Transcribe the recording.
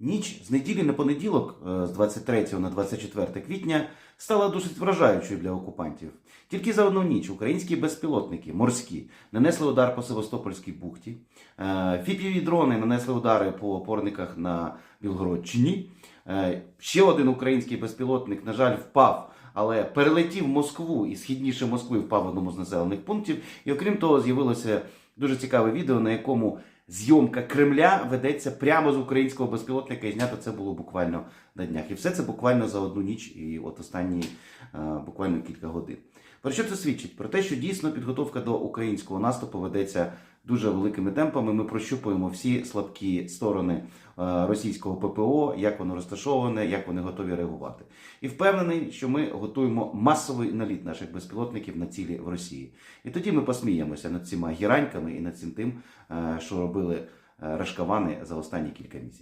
Ніч з неділі на понеділок, е, з 23 на 24 квітня, стала досить вражаючою для окупантів. Тільки за одну ніч українські безпілотники морські нанесли удар по Севастопольській бухті. Е, Фіпіві дрони нанесли удари по опорниках на Білгородчині. Ще один український безпілотник, на жаль, впав, але перелетів Москву і східніше Москви впав в одному з населених пунктів. І окрім того, з'явилося дуже цікаве відео, на якому зйомка Кремля ведеться прямо з українського безпілотника, і знято це було буквально на днях. І все це буквально за одну ніч, і от останні е, буквально кілька годин. Про що це свідчить? Про те, що дійсно підготовка до українського наступу ведеться дуже великими темпами. Ми прощупуємо всі слабкі сторони е, російського ППО, як воно розташоване, як вони готові реагувати. І впевнений, що ми готуємо масовий наліт наших безпілотників на цілі в Росії. І тоді ми посміємося над цими гіраньками і над цим тим, е, що робили е, рашкавани за останні кілька місяців.